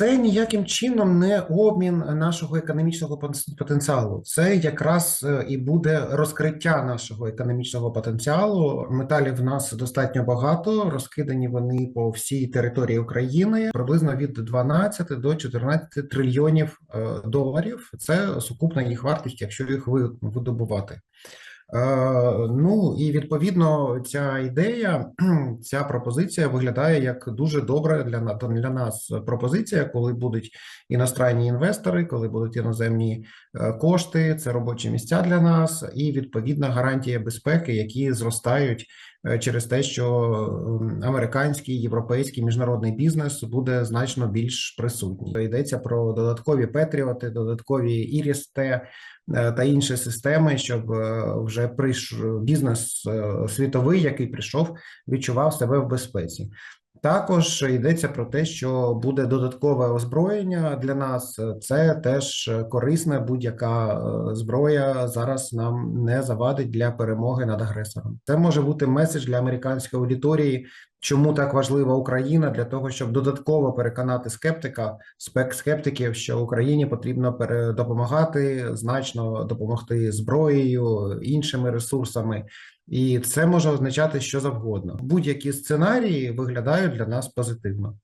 це ніяким чином не обмін нашого економічного потенціалу. Це якраз е, і буде розкриття нашого економічного потенціалу. Металів в нас достатньо багато, розкидані вони по всій території України, приблизно від 12 до 14 трильйонів е, доларів. Це сукупна їх вартість, якщо їх ви- видобувати. Е, Ну і відповідно ця ідея, ця пропозиція виглядає як дуже добра для для нас пропозиція, коли будуть іностранні інвестори, коли будуть іноземні е, кошти, це робочі місця для нас, і відповідна гарантія безпеки, які зростають через те, що ем, американський, європейський міжнародний бізнес буде значно більш присутній. Йдеться про додаткові Петріоти, додаткові Іріс-Т, е, та інші системи, щоб е, вже прийш бізнес е, світовий, який прийшов, відчував себе в безпеці. Також йдеться про те, що буде додаткове озброєння для нас. Це теж корисне, будь-яка е, зброя зараз нам не завадить для перемоги над агресором. Це може бути меседж для американської аудиторії, чому так важлива Україна для того, щоб додатково переконати скептика, спек скептиків, що Україні потрібно допомагати, значно допомогти зброєю, іншими ресурсами. І це може означати що завгодно. Будь-які сценарії виглядають для нас позитивно.